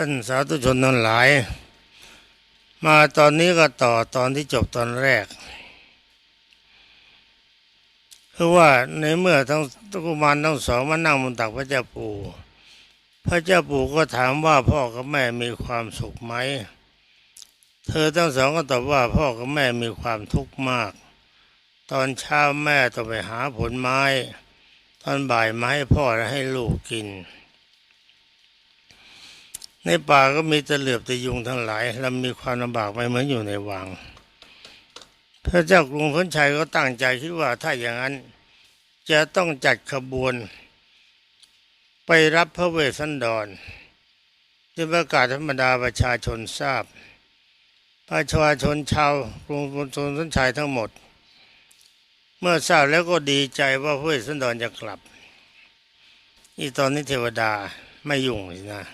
ท่านสาธุชนทั้งหลาย มาตอนนี้ก็ต่อตอนที่จบตอนแรกคือว่าในเมื่อทั้งกุมารทั้งสองมานั่งบนตักพระเจ้าปู่ พระเจ้าปู่ก็ถามว่าพ่อกับแม่มีความสุขไหม เธอทั้งสองก็ตอบว่าพ่อกับแม่มีความทุกข์มาก ตอนเช้าแม่ต้องไปหาผลไม้ ตอนบ่ายมาให้พ่อและให้ลูกกิน ในป่าก็มีตะเหลือบตะยุงทั้งหลายและมีความลำบากไม่เหมือนอยู่ในวัง พระเจ้ากรุงพนชัยก็ตั้งใจคิดว่าถ้าอย่างนั้น จะต้องจัดขบวน ไปรับพระเวสสันดรที่ประกาศธรรมดาประชาชนทราบ ประชาชนชาวกรุงพนชัยทั้งหมด เมื่อทราบแล้วก็ดีใจว่าพระเวสสันดรจะกลับอีตอนนี้เทวดาไม่ยุ่งเลยนะ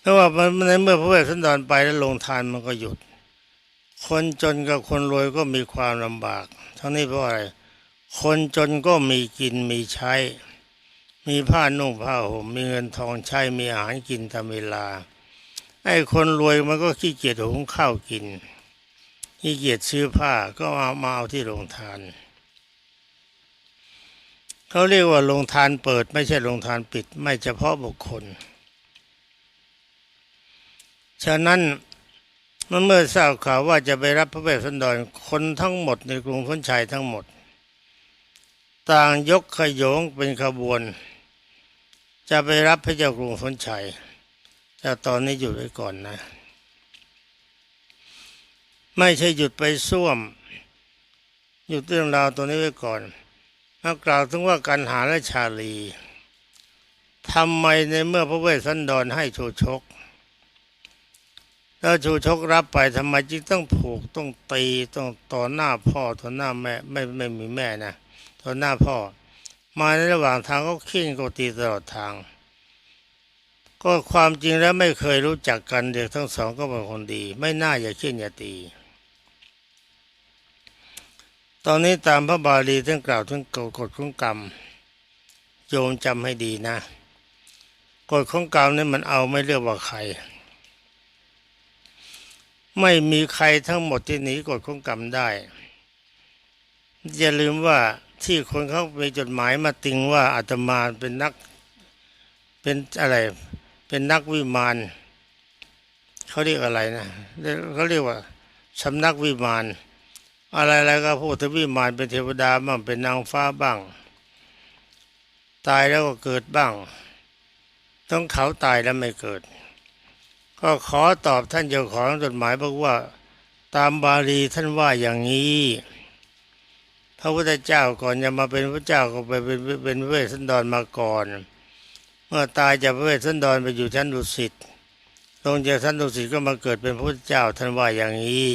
เพราะว่ามันในเมื่อพระเวสสันดรไปแล้วลงทานมันก็หยุด คนจนกับคนรวยก็มีความลำบาก ทั้งนี้เพราะอะไร คนจนก็มีกินมีใช้ มีผ้านุ่งผ้าห่มมีเงินทองใช้มีอาหารกินตามเวลา ไอ้คนรวยมันก็ขี้เกียจหุงข้าวกินขี้เกียจซื้อผ้าก็มามาเอาที่โรงทาน เขาเรียกว่าโรงทานเปิดไม่ใช่โรงทานปิด ไม่เฉพาะบุคคล ฉะนั้นเมื่อทราบข่าวว่าจะไปรับพระเวสสันดรคนทั้งหมดในกรุงพ้นชัยทั้งหมด ต่างยกขยงเป็นขบวน จะไปรับพระเจ้ากรุงพ้นชัยแต่ตอนนี้หยุดไว้ก่อนนะ ไม่ใช่หยุดไปส้วม หยุดเรื่องราวตัวนี้ไว้ก่อนมากล่าวถึงว่าการหาและชาลีทำไมในเมื่อพระเวสสันดรให้โชชก แล้วชูชกรับไปทำไมจึงต้องผูกต้องตีต้องต่อหน้าพ่อต่อหน้าแม่ไม่ไม่มีแม่นะต่อหน้าพ่อ มาในระหว่างทางก็ขิ้งก็ตีตลอดทาง ก็ความจริงแล้วไม่เคยรู้จักกันเด็กทั้งสองก็เป็นคนดี ไม่น่าอย่าขิ้นอย่าตี ตอนนี้ตามพระบาลีท่านกล่าวถึงกฎของกรรม โยมจำให้ดีนะกฎของกรรมนี่มันเอาไม่เลือกว่าใคร ไม่มีใครทั้งหมดที่หนีกฎของกรรมได้ อย่าลืมว่าที่คนเขาไปจดหมายมาติงว่าอาตมาเป็นนักเป็นอะไร เป็นนักวิมานเขาเรียกอะไรนะเขาเรียกว่าสำนักวิมาน อะไรๆก็พูดถึงวิมานเป็นเทวดาบ้างเป็นนางฟ้าบ้าง ตายแล้วก็เกิดบ้าง ต้องเขาตายแล้วไม่เกิด ก็ขอตอบท่านเจ้าของจดหมายบอกว่า ตามบาลีท่านว่าอย่างนี้ พระพุทธเจ้าก่อนจะมาเป็นพระเจ้าก็ไปเป็นเป็นเวสสันดรมาก่อน เมื่อตายจากเวสสันดรไปอยู่ชั้นดุสิตลงจากชั้นดุสิตก็มาเกิดเป็นพระพุทธเจ้าท่านว่าอย่างนี้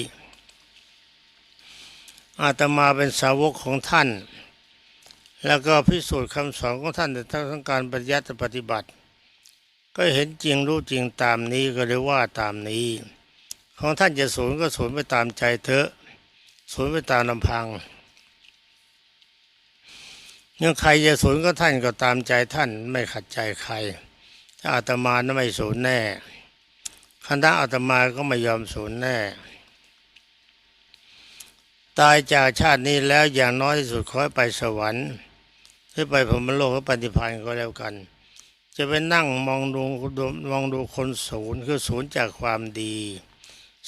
อาตมาเป็นสาวกของท่าน แล้วก็พิสูจน์คำสอนของท่านในทั้งการปฏิยัติปฏิบัติ ก็เห็นจริงรู้จริงตามนี้ก็เลยว่าตามนี้ ของท่านจะสูญก็สูญไปตามใจเถอะสูญไปตามลำพังยังใครจะสูญก็ท่านก็ตามใจท่านไม่ขัดใจใคร ถ้าอาตมาไม่สูญแน่คณะอาตมาก็ไม่ยอมสูญแน่ ตายจากชาตินี้แล้วอย่างน้อยที่สุดขอให้ไปสวรรค์หรือไปพรมโลกหรือปฏิพานธ์ก็แล้วกัน จะไปนั่งมองดูมองดูคนศูนย์คือศูนย์จากความดี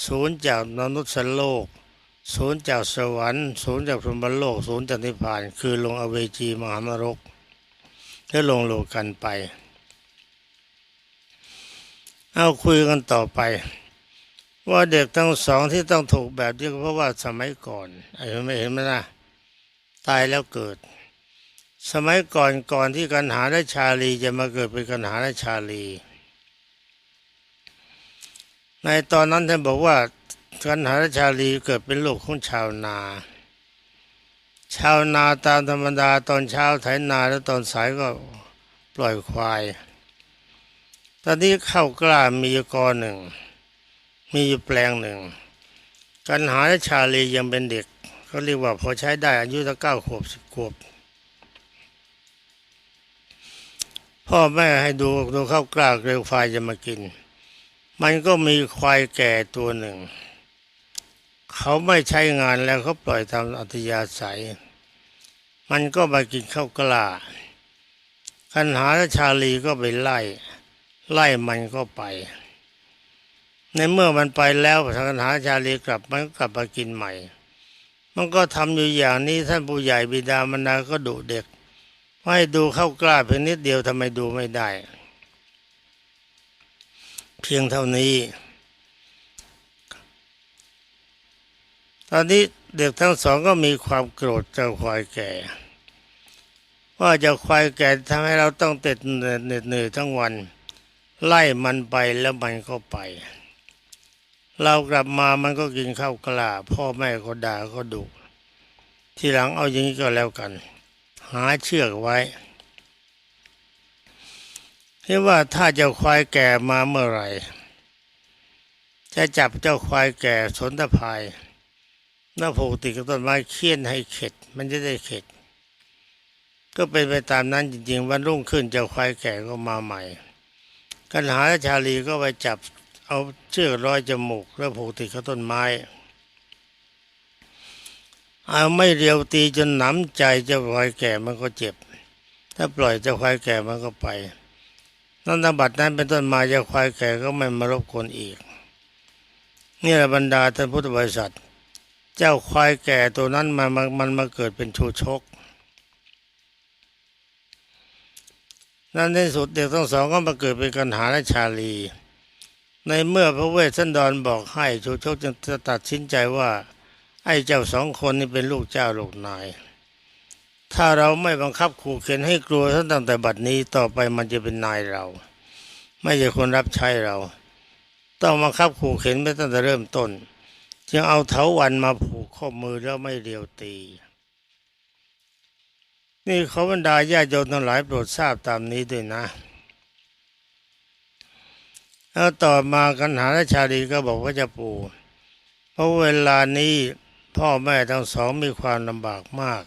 ศูนย์จากมนุษย์โลก ศูนย์จากสวรรค์ ศูนย์จากพรหมโลก ศูนย์จากนิพพาน คือลงอเวจีมหานรกแล้วลงโลกันไป เอาคุยกันต่อไป ว่าเด็กทั้งสองที่ต้องถูกแบบนี้ก็เพราะว่าสมัยก่อนไอ้ไม่เห็นไหมนะตายแล้วเกิด สมัยก่อนก่อนที่กันหาและชาลีจะมาเกิดเป็นกันหาและชาลี ในตอนนั้นท่านบอกว่ากันหาและชาลีเกิดเป็นลูกของชาวนา ชาวนาตามธรรมดาตอนเช้าไถนาแล้วตอนสายก็ปล่อยควาย ตอนนี้เข้ากล้ามีอยู่กอหนึ่ง มีอยู่แปลงหนึ่ง กันหาและชาลียังเป็นเด็กเขาเรียกว่าพอใช้ได้อายุตั้งเก้าขวบสิบขวบ พ่อแม่ให้ดูดูข้าวกล้าเกลียวควายจะมากิน มันก็มีควายแก่ตัวหนึ่ง เขาไม่ใช้งานแล้วเขาปล่อยตามอัธยาศัย มันก็มากินข้าวกล้าคันหาและชาลีก็ไปไล่ ไล่มันก็ไป ในเมื่อมันไปแล้วทางคันหาชาลีกลับมันก็กลับมากินใหม่ มันก็ทำอยู่อย่างนี้ท่านผู้ใหญ่บิดามารดาก็ดุเด็ก ให้ดูเข้ากล้าเพียงนิดเดียวทำไมดูไม่ได้ เพียงเท่านี้ ตอนนี้เด็กทั้งสองก็มีความโกรธเจ้าควายแก่ ว่าเจ้าควายแก่ทำให้เราต้องเต็ดเหน็ดเหนื่อยทั้งวัน ไล่มันไปแล้วมันก็ไป เรากลับมามันก็กินข้าวกล้าพ่อแม่ก็ด่าก็ดุทีหลังเอาอย่างนี้ก็แล้วกัน หาเชือกไว้ที่ว่าถ้าเจ้าควายแก่มาเมื่อไหร่ จะจับเจ้าควายแก่สนตะพายหน้าผูกติดกับต้นไม้เคี่ยนให้เข็ด มันจะได้เข็ด ก็เป็นไปตามนั้นจริงๆ วันรุ่งขึ้นเจ้าควายแก่ก็มาใหม่กันหาชาลีก็ไปจับเอาเชือกร้อยจมูกแล้วผูกติดกับต้นไม้ เอาไม่เรียวตีจนหนำใจจ้าควายแก่มันก็เจ็บ ถ้าปล่อยจ้าควายแก่มันก็ไปนั่นบัดนั้นเป็นต้นมาจ้าควายแก่ก็ไม่มารบกวนอีก นี่แหละบรรดาท่านพุทธบริษัท เจ้าควายแก่ตัวนั้นมันมันมันมาเกิดเป็นชูชก นั่นในสุดเด็กทั้งสองก็มาเกิดเป็นกันหาและชาลี ในเมื่อพระเวสสันดรบอกให้ชูชกจึงจะตัดสินใจว่า ไอ้เจ้าสองคนนี้เป็นลูกเจ้าลูกนาย ถ้าเราไม่บังคับขู่เข็นให้กลัวตั้งแต่บัดนี้ต่อไปมันจะเป็นนายเรา ไม่ใช่คนรับใช้เรา ต้องบังคับขู่เข็นไปตั้งแต่เริ่มต้น จึงเอาเถาวันมาผูกข้อมือแล้วไม่เรียวตี นี่เขาบรรดาญาโยมทั้งหลายโปรดทราบตามนี้ด้วยนะแล้วต่อมากันหาและชาลีก็บอกว่าจะปู่เพราะเวลานี้ พ่อแม่ทั้งสองมีความลำบากมาก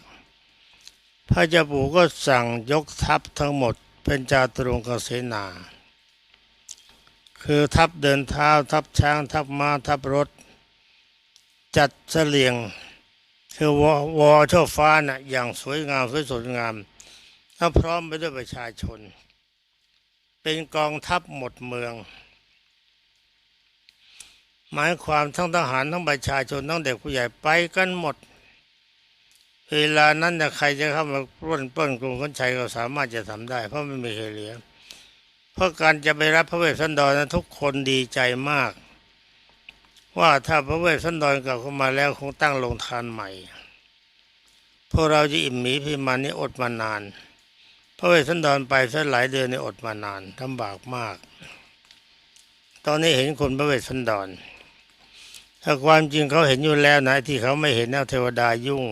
พระเจ้าปู่ก็สั่งยกทัพทั้งหมดเป็นจาตุรงกเสนา คือทัพเดินเท้าทัพช้างทัพม้าทัพรถ จัดเสลียงคือวอวอช่อฟ้าน่ะอย่างสวยงามสวยสดงามถ้าพร้อมไปด้วยประชาชน เป็นกองทัพหมดเมือง หมายความทั้งทหารทั้งประชาชนทั้งเด็กผู้ใหญ่ไปกันหมด เวลานั้นน่ะใครจะเข้ามาปล้นปล้นกรุงคนชัยก็สามารถจะทำได้ เพราะไม่มีใครเหลือ เพราะการจะไปรับพระเวสสันดรนั้นทุกคนดีใจมาก ว่าถ้าพระเวสสันดรกลับเข้ามาแล้วคงตั้งโรงทานใหม่พวกเราจะอิ่มหมีพิมานนี้อดมานาน พระเวสสันดรไปสักหลายเดือนนี่อดมานานลำบากมาก ตอนนี้เห็นคนพระเวสสันดร ถ้าความจริงเขาเห็นอยู่แล้วนะที่เขาไม่เห็นเอาเทวดายุ่ง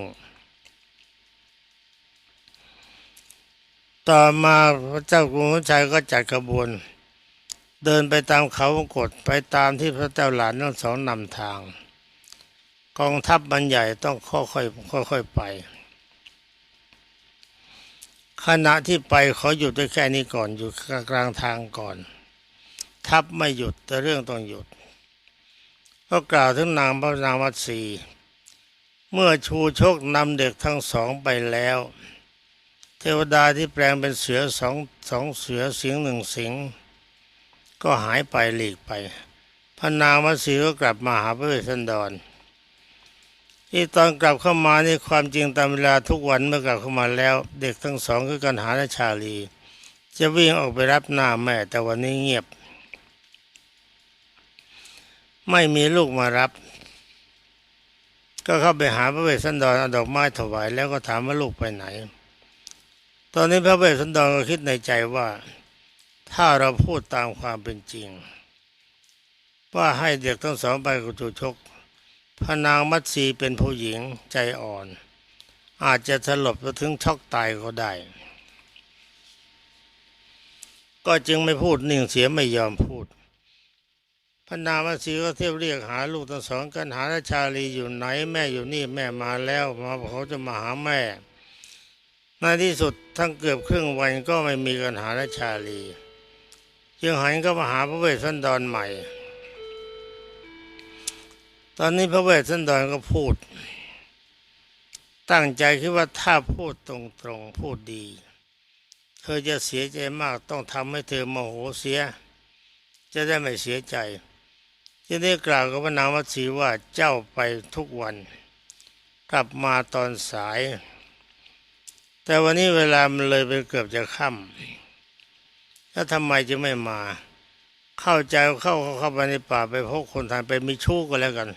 ต่อมาพระเจ้ากรุงชัยก็จัดขบวน เดินไปตามเขาวงกฏไปตามที่พระเจ้าหลานทั้งสองนำทาง กองทัพบรรใหญ่ต้องค่อยๆค่อยๆไป ขณะที่ไปขอหยุดได้แค่นี้ก่อนอยู่กลางทางก่อน ทัพไม่หยุดแต่เรื่องต้องหยุด ก็กล่าวถึงนางพระนางวัดสีเมื่อชูชกนำเด็กทั้งสองไปแล้ว เทวดาที่แปลงเป็นเสือสองสองเสือสิงหนึ่งสิง ก็หายไปหลีกไปพระนางวัดสีก็กลับมาหาพระเวสสันดรที่ตอนกลับเข้ามานี่ความจริงตามเวลาทุกวันเมื่อกลับเข้ามาแล้ว เด็กทั้งสองคือกันหาและชาลี จะวิ่งออกไปรับหน้าแม่แต่วันนี้เงียบ ไม่มีลูกมารับ ก็เข้าไปหาพระเวสสันดรเอาดอกไม้ถวาย แล้วก็ถามว่าลูกไปไหน ตอนนี้พระเวสสันดรก็คิดในใจว่า ถ้าเราพูดตามความเป็นจริง ว่าให้เด็กทั้งสองไปกับจูชกพระนางมัตสีเป็นผู้หญิงใจอ่อน อาจจะสลบไปถึงช็อกตายก็ได้ ก็จึงไม่พูดนิ่งเสียไม่ยอมพูด พระนามสีก็เที่ยวเรียกหาลูกทั้งสองกันหาราชาลีอยู่ไหนแม่อยู่นี่แม่มาแล้วมาเขาจะมาหาแม่ในที่สุดทั้งเกือบครึ่งวันก็ไม่มีกันหาและชาลีจึงหันก็มาหาพระเวสสันดรใหม่ ตอนนี้พระเวสสันดรก็พูด ตั้งใจคิดว่าถ้าพูดตรงๆพูดดี เธอจะเสียใจมากต้องทำให้เธอโมโหเสีย จะได้ไม่เสียใจ จะได้กล่าวกับพระนางมัตสีว่าเจ้าไปทุกวัน กลับมาตอนสาย แต่วันนี้เวลามันเลยไปเกือบจะค่ำแล้วทำไมจะไม่มา เข้าใจเข้าเข้าไปในป่าไปพบคนทันไปมีชู้ก็แล้วกัน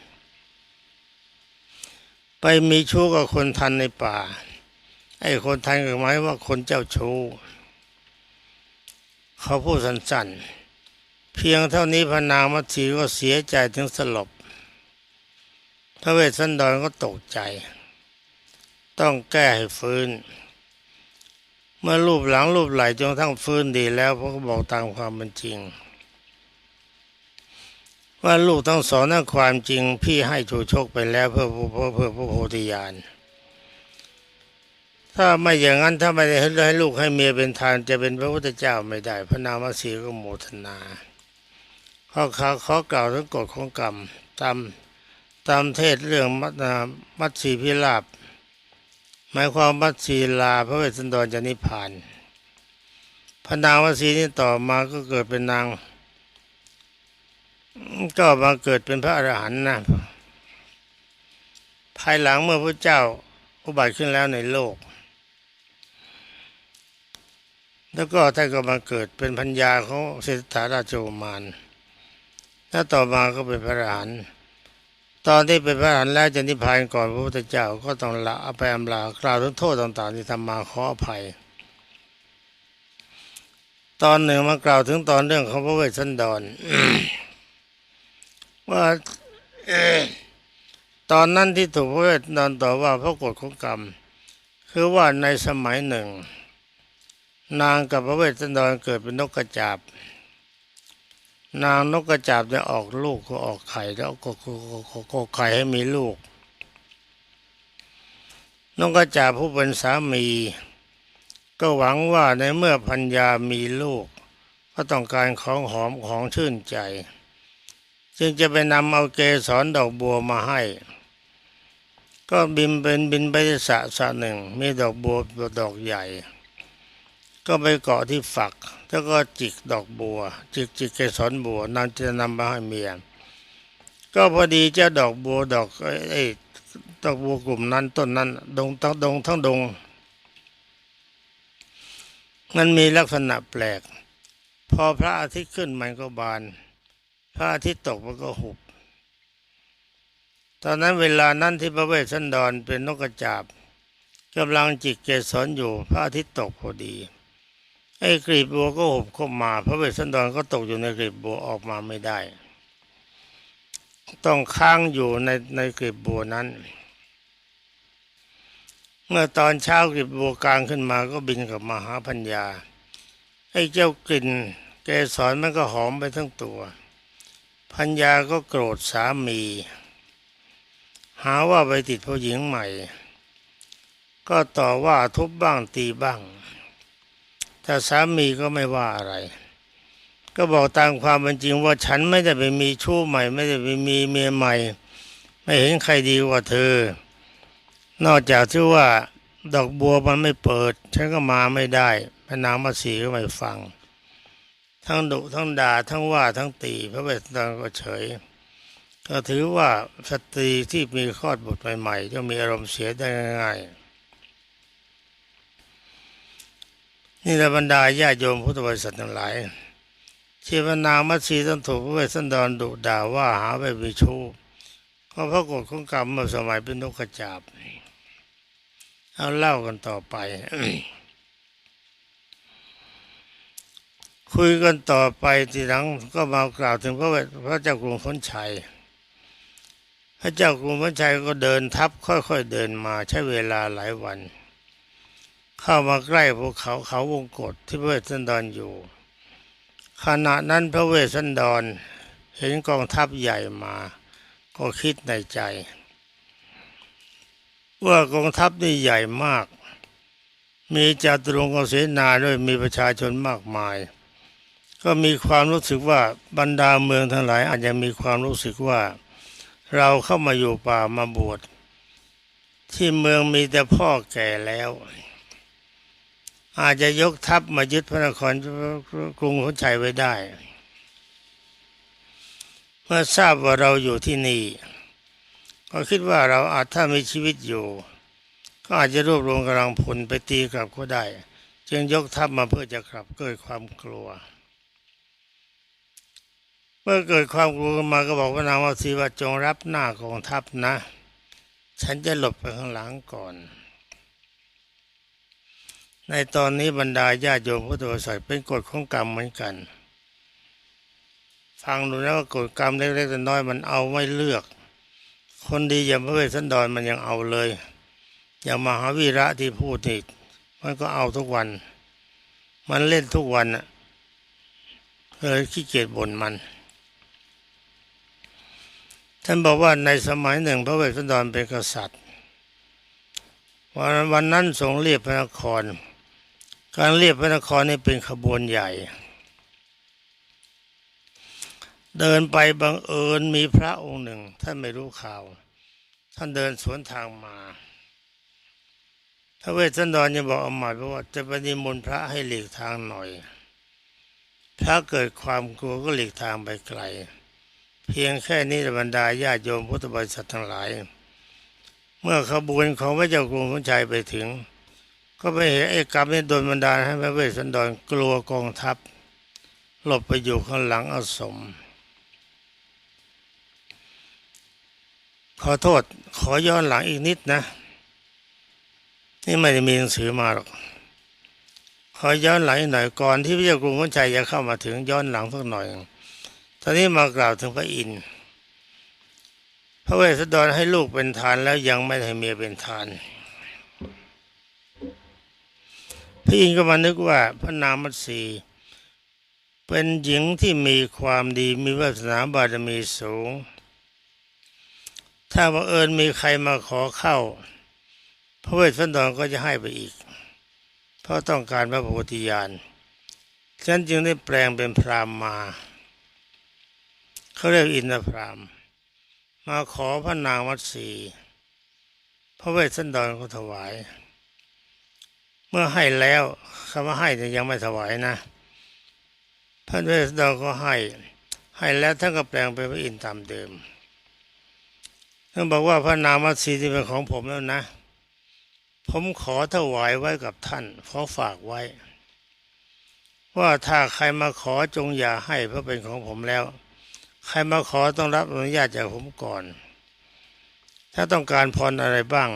ไปมีชู้กับคนทันในป่า ไอ้คนทันก็หมายว่าคนเจ้าชู้เขาพูดสั้นๆ เพียงเท่านี้พระนางมัตสีก็เสียใจถึงสลบพระเวสสันดรก็ตกใจ ต้องแก้ให้ฟื้น เมื่อรูปหลังรูปไหลจนทั้งฟื้นดีแล้วพระก็บอกตามความเป็นจริง ว่าลูกต้องสอนนั้นความจริงพี่ให้ชูชกไปแล้วเพื่อเพื่อเพื่อเพื่อพระโพธิญาณถ้าไม่อย่างนั้นถ้าไม่ได้ให้ลูกให้เมียเป็นทานจะเป็นพระพุทธเจ้าไม่ได้ พระนางมัตสีก็โมทนา ข้อขาขอกล่าวถึงกฎของกรรมตามตามเทศเรื่องมัตนามัตสีพิราบหมายความมัตสีลาพระเวสสันดรจะนิพพานพระนางมัตสีนี้ต่อมาก็เกิดเป็นนาง ก็มาเกิดเป็นพระอรหันต์นะภายหลังเมื่อพระเจ้าอุบัติขึ้นแล้วในโลก แล้วก็ท่านก็มาเกิดเป็นพัญญาของเศรษฐาราชโอมาน แล้วต่อมาก็เป็นพระอรหันต์ตอนที่เป็นพระอรหันต์แล้วจะนิพพานก่อนพระพุทธเจ้าก็ต้องละอภัยอำลากล่าวถึงโทษต่าง ๆ ที่ทำมาขออภัย ตอนหนึ่งมากล่าวถึงตอนเรื่องของพระเวสสันดรว่าตอนนั้นที่ถูกพระเวสสันดรต่อว่าเพราะกฎของกรรม คือว่าในสมัยหนึ่ง นางกับพระเวสสันดรเกิดเป็นนกกระจาบ นางนกกระจาบจะออกลูกก็ออกไข่แล้วก็ก็ก็ก็ก็ไข่ให้มีลูก นกกระจาบผู้เป็นสามี ก็หวังว่าในเมื่อพัญญามีลูก ก็ต้องการของหอมของชื่นใจ จึงจะไปนำเอาเกสรดอกบัวมาให้ ก็บินเป็นบินไปที่สระสระหนึ่ง มีดอกบัวดอกใหญ่ ก็ไปเกาะที่ฝัก แล้วก็จิกดอกบัว จิกจิกเกสรบัวนำจะนำมาให้เมียก็พอดีเจ้าดอกบัวดอกไอ้ไอ้ดอกบัวกลุ่มนั้นต้นนั้น ดงทั้งดงทั้งดง มันมีลักษณะแปลก พอพระอาทิตย์ขึ้นมันก็บาน พระอาทิตย์ตกมันก็หุบ ตอนนั้นเวลานั้นที่พระเวสสันดรเป็นนกกระจาบกำลังจิกเกสรอยู่พระอาทิตย์ตกพอดี ไอ้กลีบบัวก็หุบเข้ามา พระเวสสันดรก็ตกอยู่ในกลีบบัวออกมาไม่ได้ ต้องค้างอยู่ในในกลีบบัวนั้น เมื่อตอนเช้ากลีบบัวกลางขึ้นมาก็บินกลับมาหาพัญญาไอ้เจ้ากลิ่นเกสรมันก็หอมไปทั้งตัว พัญญาก็โกรธสามี หาว่าไปติดผู้หญิงใหม่ ก็ต่อว่าทุบบ้างตีบ้าง แต่สามีก็ไม่ว่าอะไร ก็บอกตามความเป็นจริงว่าฉันไม่ได้ไปมีชู้ใหม่ ไม่ได้ไปมีเมียใหม่ ไม่เห็นใครดีกว่าเธอ นอกจากที่ว่าดอกบัวมันไม่เปิด ฉันก็มาไม่ได้พระนางมาสีก็ไม่ฟัง ทั้งดุทั้งด่าทั้งว่าทั้งตีพระเวสสันดรก็เฉย ก็ถือว่าสตรีที่มีคลอดบุตรใหม่ๆจะมีอารมณ์เสียได้ง่ายๆ นี่แหละบรรดาญาติโยมพุทธบริษัททั้งหลายที่พระนางมัตสีต้องถูกพระเวสสันดรดุด่าว่าหาไปมีชู้ก็เพราะกฎของกรรมเมื่อสมัยเป็นนกกระจาบเอาเล่ากันต่อไป คุยกันต่อไปทีหลังก็มากล่าวถึงพระเวทพระเจ้ากรุงพ้นชัย พระเจ้ากรุงพ้นชัยก็เดินทับค่อยๆเดินมาใช้เวลาหลายวัน เข้ามาใกล้ภูเขาเขาวงกฏที่พระเวสสันดรอยู่ ขณะนั้นพระเวสสันดรเห็นกองทัพใหญ่มา ก็คิดในใจ ว่ากองทัพนี่ใหญ่มาก มีจาตุรงค์กเสนาด้วยมีประชาชนมากมาย ก็มีความรู้สึกว่าบรรดาเมืองทั้งหลาย อาจจะมีความรู้สึกว่า เราเข้ามาอยู่ป่ามาบวชที่เมืองมีแต่พ่อแก่แล้ว อาจจะยกทัพมายึดพระนครกรุงขุนชัยไว้ได้ เมื่อทราบว่าเราอยู่ที่นี่ก็คิดว่าเราอาจถ้ามีชีวิตอยู่ ก็อาจจะรวบรวมกำลังพลไปตีกลับก็ได้ จึงยกทัพมาเพื่อจะกลับเกิดความกลัว เมื่อเกิดความกลัวมาก็บอกว่านางวสีว่าจงรับหน้ากองทัพนะ ฉันจะหลบไปข้างหลังก่อน ในตอนนี้บรรดาญาติโยมพุทธบริษัทเป็นกฎของกรรมเหมือนกัน ฟังดูนะว่ากฎกรรมเล็กๆน้อยๆมันเอาไม่เลือก คนดีอย่างพระเวสสันดรมันยังเอาเลย อย่างมหาวีระที่พูดนี่มันก็เอาทุกวัน มันเล่นทุกวันน่ะเลยขี้เกียจบ่นมัน ท่านบอกว่าในสมัยหนึ่ง พระเวสสันดรเป็นกษัตริย์วันวันนั้นทรงเรียบพระนคร การเรียบพระนครนี่เป็นขบวนใหญ่ เดินไปบังเอิญมีพระองค์หนึ่ง ท่านไม่รู้ข่าว ท่านเดินสวนทางมาพระเวสสันดรยังบอกอมาตย์ว่าจะปฏิมนต์พระให้หลีกทางหน่อย พระเกิดความกลัวก็หลีกทางไปไกล เพียงแค่นี้บรรดาญาติโยมพุทธบริษัททั้งหลาย เมื่อขบวนของพระเจ้ากรุงขุนชัยไปถึง ก็ไปเห็นไอ้กรรมนี้โดนบันดาลให้พระเวสสันดรกลัวกองทัพ หลบไปอยู่ข้างหลังอาสม ขอโทษขอย้อนหลังอีกนิดนะ นี่ไม่ได้มีหนังสือมาหรอก ขอย้อนหลังหน่อยก่อนที่พระเจ้ากรุงขุนชัยจะเข้ามาถึงย้อนหลังสักหน่อย ตอนนี้มากล่าวถึงพระอินทร์พระเวสสันดรให้ลูกเป็นทานแล้วยังไม่ให้เมียเป็นทาน พระอินก็มานึกว่าพระนางมัตสีเป็นหญิงที่มีความดีมีวาสนาบารมีสูง ถ้าบังเอิญมีใครมาขอเข้า พระเวสสันดรก็จะให้ไปอีก เพราะต้องการพระโพธิญาณฉันจึงได้แปลงเป็นพรามมา เขาเรียกอินทพราม มาขอพระนางวัดสีพระเวสสันดรก็ถวาย เมื่อให้แล้วคำว่าให้แต่ยังไม่ถวายนะ พระเวสสันดรก็ให้ ให้แล้วท่านก็แปลงเป็นพระอินทร์ตามเดิมท่านบอกว่าพระนางวัดสีที่เป็นของผมแล้วนะ ผมขอถวายไว้กับท่านขอฝากไว้ ว่าถ้าใครมาขอจงอย่าให้เพราะเป็นของผมแล้ว ใครมาขอต้องรับอนุญาตจากผมก่อน ถ้าต้องการพรอะไรบ้าง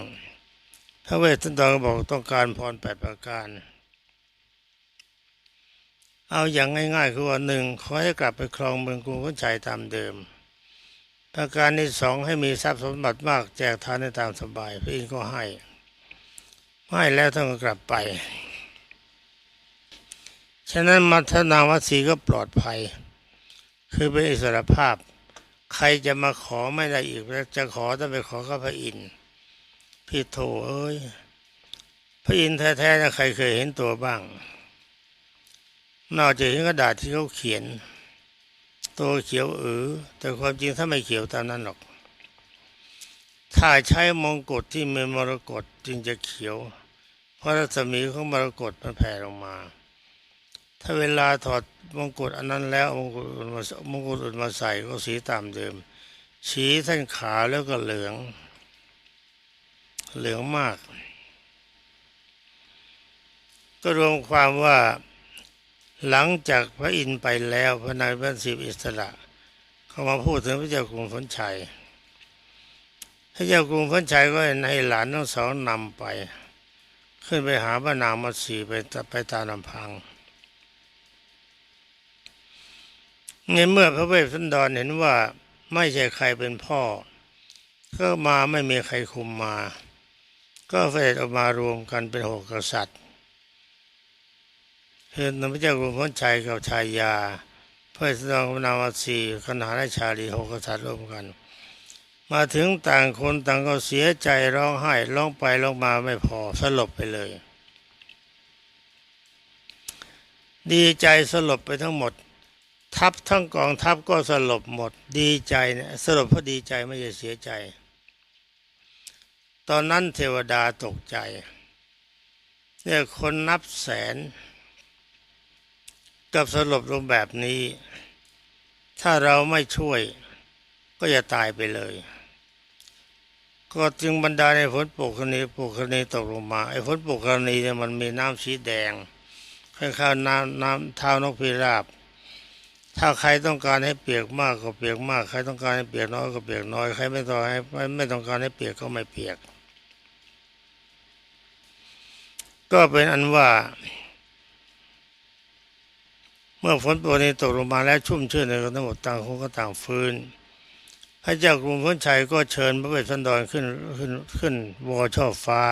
พระเวสสันดรก็บอกต้องการพรแปดประการ เอาอย่างง่ายๆคือว่าหนึ่งขอให้กลับไปครองเมืองกรุงขุนชัยตามเดิม ประการที่สองให้มีทรัพย์สมบัติมากแจกทานได้ตามสบายพระอินทร์ก็ให้ให้แล้วท่านก็กลับไป ฉะนั้นมัทนาวัสีก็ปลอดภัย คือเป็นอิสรภาพ ใครจะมาขอไม่ได้อีกแล้วจะขอต้องไปขอกับพระอินทร์ พี่โถเอ้ยพระอินทร์แท้ๆนะใครเคยเห็นตัวบ้าง นอกจากเห็นกระดาษที่เขาเขียน ตัวเขียวเออแต่ความจริงถ้าไม่เขียวตามนั้นหรอก ถ้าใช้มงกุฎที่มีมรกตจึงจะเขียว เพราะรัศมีของมรกตมันแผ่ลงมา ถ้าเวลาถอดมงกุฎอันนั้นแล้วมงกุฎมงกุฎอื่นมาใส่ก็สีตามเดิมสีท่านขาวแล้วก็เหลือง เหลืองมาก ก็รวมความว่าหลังจากพระอินทร์ไปแล้วพระนายพระสิบอิสระ เขามาพูดถึงพระเจ้ากรุงสนชัยพระเจ้ากรุงสนชัยก็ให้หลานทั้งสองนำไป ขึ้นไปหาพระนางมัตสีไปไปตามลำพังในเมื่อพระเวสสันดรเห็นว่าไม่ใช่ใครเป็นพ่อ ก็มาไม่มีใครคุมมา ก็เสด็จออกมารวมกันเป็นหกกษัตริย์คือนพระเจ้ากรุงพ้นชัยกับชายา เพระเวสดรกับนาวสีขนาและชาลีหกกษัตริย์ร่วมกัน มาถึงต่างคนต่างก็เสียใจร้องไห้ร้องไปร้องมาไม่พอสลบไปเลย ดีใจสลบไปทั้งหมด ทัพทั้งกองทัพก็สลบหมด ดีใจเนี่ยสลบเพราะดีใจไม่ใช่เสียใจ ตอนนั้นเทวดาตกใจเนี่ยคนนับแสน กับสลบลงแบบนี้ ถ้าเราไม่ช่วย ก็จะตายไปเลย ก็จึงบรรดาในฝนปกคณีปกคณีตกลงมาไอ้ฝนปกคณีเนี่ยมันมีน้ำสีแดงคล้ายๆน้ำน้ำเท้านกพิราบ ถ้าใครต้องการให้เปียกมากก็เปียกมาก ใครต้องการให้เปียกน้อยก็เปียกน้อย ใครไม่ต้องให้ไม่ไม่ต้องการให้เปียกก็ไม่เปียก ก็เป็นอันว่า เมื่อฝนปกนี้ตกลงมาแล้วชุ่มชื่นในกันทั้งหมดต่างคงก็ต่างฟื้นพระเจ้ากรุงพ้นชัยก็เชิญพระเวสสันดรขึ้นขึ้นขึ้นวอช่อฟ้า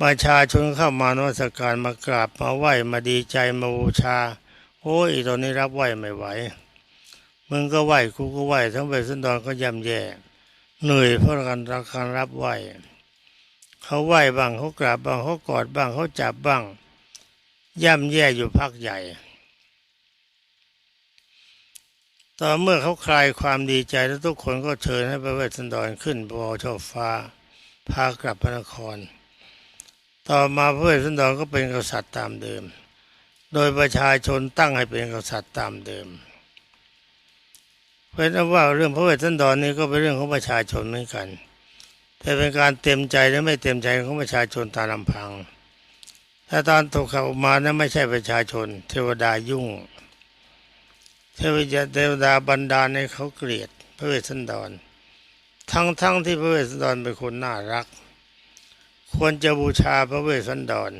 ประชาชนเข้ามานมัสการมากราบมาไหว้มาดีใจมาบูชา โอ้ยตอนนี้รับไหว้ไม่ไหวมึงก็ไหว้กูก็ไหว้ทั้งเวสสันดรก็ย่ำแย่เหนื่อยเพราะการรักการรับไหว้ เขาไหว้บ้างเขากราบบ้างเขากอดบ้างเขาจับบ้าง ย่ำแย่อยู่พักใหญ่ ต่อเมื่อเขาคลายความดีใจแล้วทุกคนก็เชิญให้พระเวสสันดรขึ้นบอช่อฟ้า พากลับพระนคร ต่อมาพระเวสสันดรก็เป็นกษัตริย์ตามเดิม โดยประชาชนตั้งให้เป็นกษัตริย์ตามเดิมเพราะนั้นว่าเรื่องพระเวสสันดรนี้ก็เป็นเรื่องของประชาชนเหมือนกัน แต่เป็นการเต็มใจและไม่เต็มใจของประชาชนตามลำพัง ถ้าตอนตกข่าวออกมานั้นไม่ใช่ประชาชน เทวดายุ่ง เทวดาเทวดาบันดาให้เขาเกลียดพระเวสสันดร ทั้งทั้งที่พระเวสสันดรเป็นคนน่ารัก ควรจะบูชาพระเวสสันดร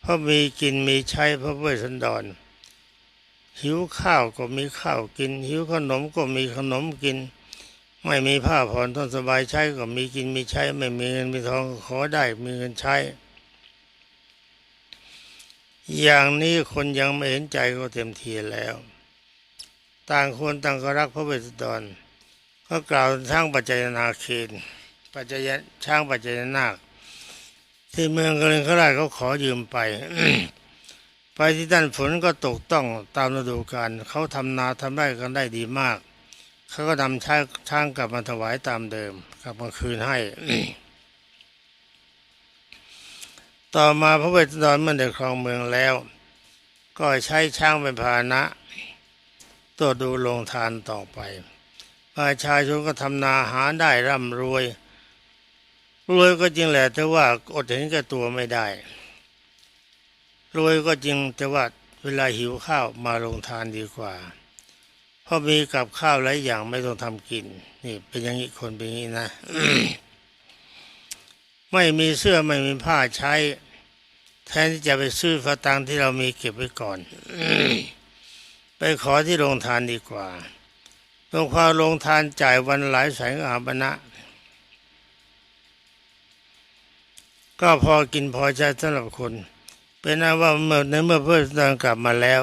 เพราะมีกินมีใช้พระเวสสันดร หิวข้าวก็มีข้าวกิน หิวขนมก็มีขนมกิน ไม่มีผ้าผ่อนทนสบายใช้ก็มีกินมีใช้ ไม่มีเงินมีทองขอได้มีเงินใช้ อย่างนี้คนยังไม่เห็นใจก็เต็มทีแล้ว ต่างคนต่างก็รักพระเวสสันดรก็กล่าวช่างปัจจัยนาเคนปัจจัยช่างปัจจัยนาค ที่เมืองกลิงขราชเขาขอยืมไปไปที่ด้านฝนก็ตกต้องตามฤดูกาลเขาทำนาทำไร่กันได้ดีมาก เขาก็นำช้างช้างกลับมาถวายตามเดิมกลับมาคืนให้ ต่อมาพระเวสสันดรเมื่อได้ครองเมืองแล้ว ก็ใช้ช้างเป็นพาหนะตัวดูโรงทานต่อไปประชาชนก็ทำนาหาได้ร่ำรวย รวยก็จริงแหละแต่ว่าอดเห็นแก่ตัวไม่ได้ รวยก็จริงแต่ว่าเวลาหิวข้าวมาลงทานดีกว่า เพราะมีกับข้าวหลายอย่างไม่ต้องทำกิน นี่เป็นอย่างนี้คนเป็นอย่างนี้นะ ไม่มีเสื้อไม่มีผ้าใช้ แทนที่จะไปซื้อฝาตังที่เรามีเก็บไว้ก่อน ไปขอที่โรงทานดีกว่าลงพาโรงทานจ่ายวันหลายแสนอาบนะก็พอกินพอใช้สำหรับคน เป็นนั้นว่าเมื่อในเมื่อพระเวสสันกลับมาแล้ว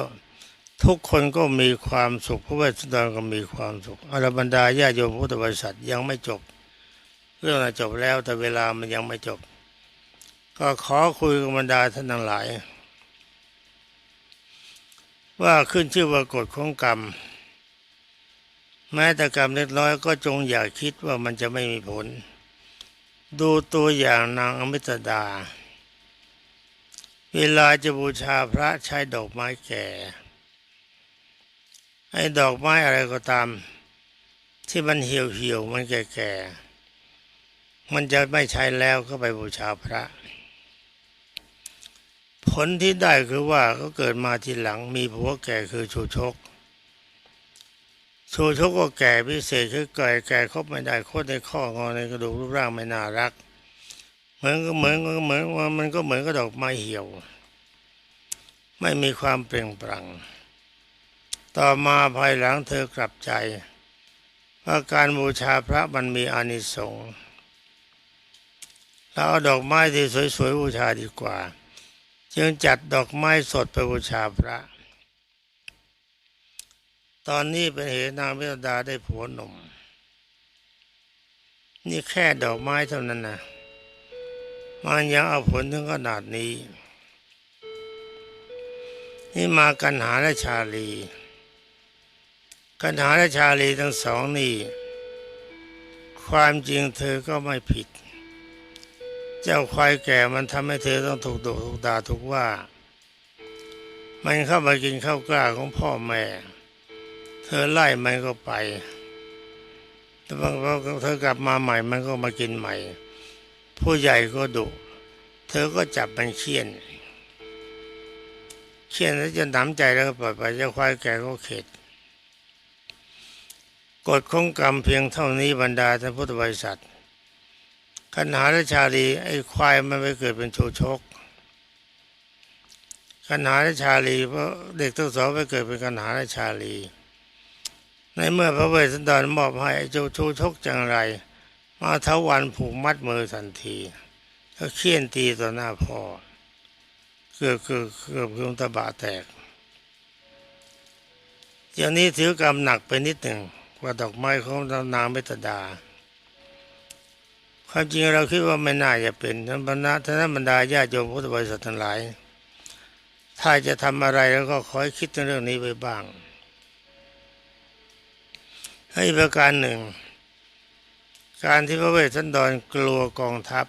ทุกคนก็มีความสุขพระเวสสันดรก็มีความสุขอรบรรดาญาโยมพุทธบริษัทยังไม่จบ เรื่องนะจบแล้วแต่เวลามันยังไม่จบ ก็ขอคุยกับบรรดาท่านทั้งหลาย ว่าขึ้นชื่อว่ากฎของกรรม แม้แต่กรรมเล็กน้อยก็จงอย่าคิดว่ามันจะไม่มีผล ดูตัวอย่างนางอมิตดา เวลาจะบูชาพระใช้ดอกไม้แก่ ไอ้ดอกไม้อะไรก็ตาม ที่มันเหี่ยวเหี่ยวๆมันแก่ๆมันจะไม่ใช้แล้วก็ไปบูชาพระ ผลที่ได้คือว่าก็เกิดมาทีหลังมีผัวแก่คือชูชก ชูชกก็แก่พิเศษคือแก่แก่ครบไม่ได้โคตรในข้องอในกระดูกรูปร่างไม่น่ารัก เหมือนก็เหมือนก็เหมือนว่ามันก็เหมือนกับดอกไม้เหี่ยว ไม่มีความเปล่งปลั่ง ต่อมาภายหลังเธอกลับใจว่าการบูชาพระมันมีอานิสงส์เราเอาดอกไม้ที่สวยๆบูชาดีกว่า จึงจัดดอกไม้สดไปบูชาพระ ตอนนี้เป็นเหตุนางพิรดาได้ผัวหนุ่ม นี่แค่ดอกไม้เท่านั้นนะมันยังเอาผลถึงขนาดนี้ นี่มากันหาและชาลี กันหาและชาลีทั้งสองนี่ ความจริงเธอก็ไม่ผิด เจ้าควายแก่มันทำให้เธอต้องถูกดุถูกด่าถูกว่า มันเข้ามากินข้าวกล้าของพ่อแม่ เธอไล่มันก็ไปแต่บางพอเธอกลับมาใหม่มันก็มากินใหม่ ผู้ใหญ่ก็ดุเธอก็จับมันเคี่ยนเคี่ยนแล้วจะหนำใจแล้วก็ปล่อยไปเจ้าควายแก่ก็เข็ด กฎของกรรมเพียงเท่านี้บรรดาท่านพุทธบริษัทขันหาและชาลีไอ้ควายมันไปเกิดเป็นโชชกขันหาและชาลีเพราะเด็กทั้งสองไปเกิดเป็นขันหาและชาลีในเมื่อพระเวสสันดรมอบให้ไอ้เจ้าโชชกจังไร มาเทวันผูกมัดมือทันทีก็เคี่ยนตีต่อหน้าพ่อเกือบเกือบเกือบดวงตาบะแตกอย่างนี้ถือกรรมหนักไปนิดหนึ่ง ว่าดอกไม้ของนางเมตดาความจริงเราคิดว่าไม่น่าจะเป็นท่านบรรดาท่านบรรดาญาติโยมพุทธบริษัททั้งหลาย ถ้าจะทำอะไรแล้วก็ขอให้คิดในเรื่องนี้ไว้บ้างให้ประการหนึ่ง การที่พระเวสสันดรกลัวกองทัพ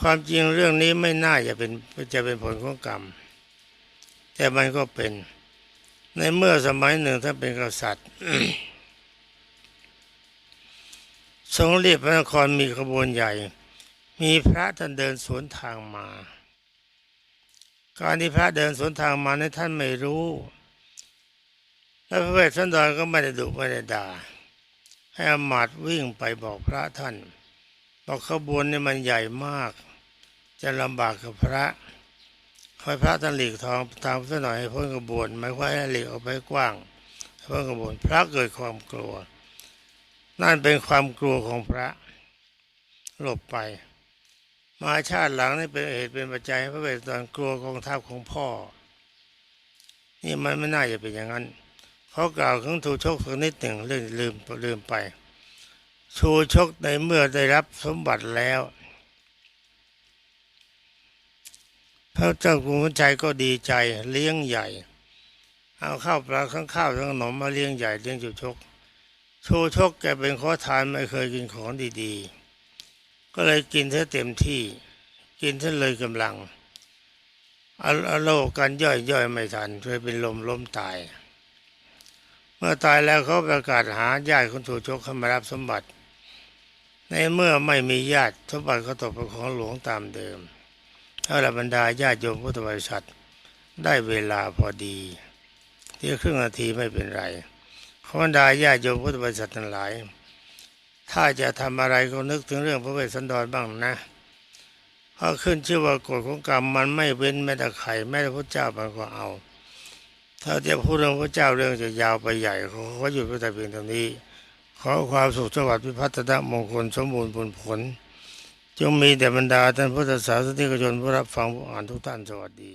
ความจริงเรื่องนี้ไม่น่าจะเป็นจะเป็นผลของกรรม แต่มันก็เป็น ในเมื่อสมัยหนึ่งท่านเป็นกษัตริย์ทรงเรียบพระนครมีขบวนใหญ่ มีพระท่านเดินสวนทางมา การที่พระเดินสวนทางมาในท่านไม่รู้ แล้วพระเวสสันดรก็ไม่ได้ดุไม่ได้ด่าให้อมาตวิ่งไปบอกพระท่านบอกขบวนนี่มันใหญ่มาก จะลำบากกับพระ คอยพระท่านหลีกทางทางสักหน่อยให้พ้นขบวนไม่ค่อยหลีกออกไปกว้างให้พ้นขบวนพระเกิดความกลัว นั่นเป็นความกลัวของพระหลบไป มาชาติหลังนี่เป็นเหตุเป็นปัจจัยให้พระเวสสันดรกลัวกองทัพของพ่อ นี่มันไม่น่าจะเป็นอย่างนั้นเขากล่าวถึงทูชกสักนิดหนึ่งเรื่องลืมลืมไปชูชกในเมื่อได้รับสมบัติแล้ว พระเจ้ากรุงพระชัยก็ดีใจเลี้ยงใหญ่ เอาข้าวปลาข้างข้าวทั้งขนมมาเลี้ยงใหญ่เลี้ยงชูชกชูชกแกเป็นขอทานไม่เคยกินของดีๆ ก็เลยกินเท่เต็มที่กินเท่เลยกำลังอาเอาโลกกันย่อยย่อยไม่ทันเคยเป็นลมล้มตาย เมื่อตายแล้วเขาประกาศหาญาติคนถูกชกเข้ามารับสมบัติ ในเมื่อไม่มีญาติสมบัติก็ตกเป็นของหลวงตามเดิม ถ้าละบรรดาญาติโยมพุทธบริษัท ได้เวลาพอดีที่ครึ่งนาทีไม่เป็นไรขอบรรดาญาติโยมพุทธบริษัททั้งหลาย ถ้าจะทำอะไรก็นึกถึงเรื่องพระเวสสันดรบ้างนะเพราะขึ้นชื่อว่ากฎของกรรมมันไม่เว้นแม้แต่ไข่แม้แต่พระเจ้ามันก็เอา ถ้าจะพูดเรื่องพระเจ้าเรื่องจะยาวไปใหญ่ขอหยุดไว้แต่เพียงเท่านี้ ขอความสุขสวัสดิ์พิพัฒนมงคลสมบูรณ์ผลผล จงมีแต่บรรดาท่านพุทธศาสนิกชนผู้รับฟังผู้อ่านทุกท่านสวัสดี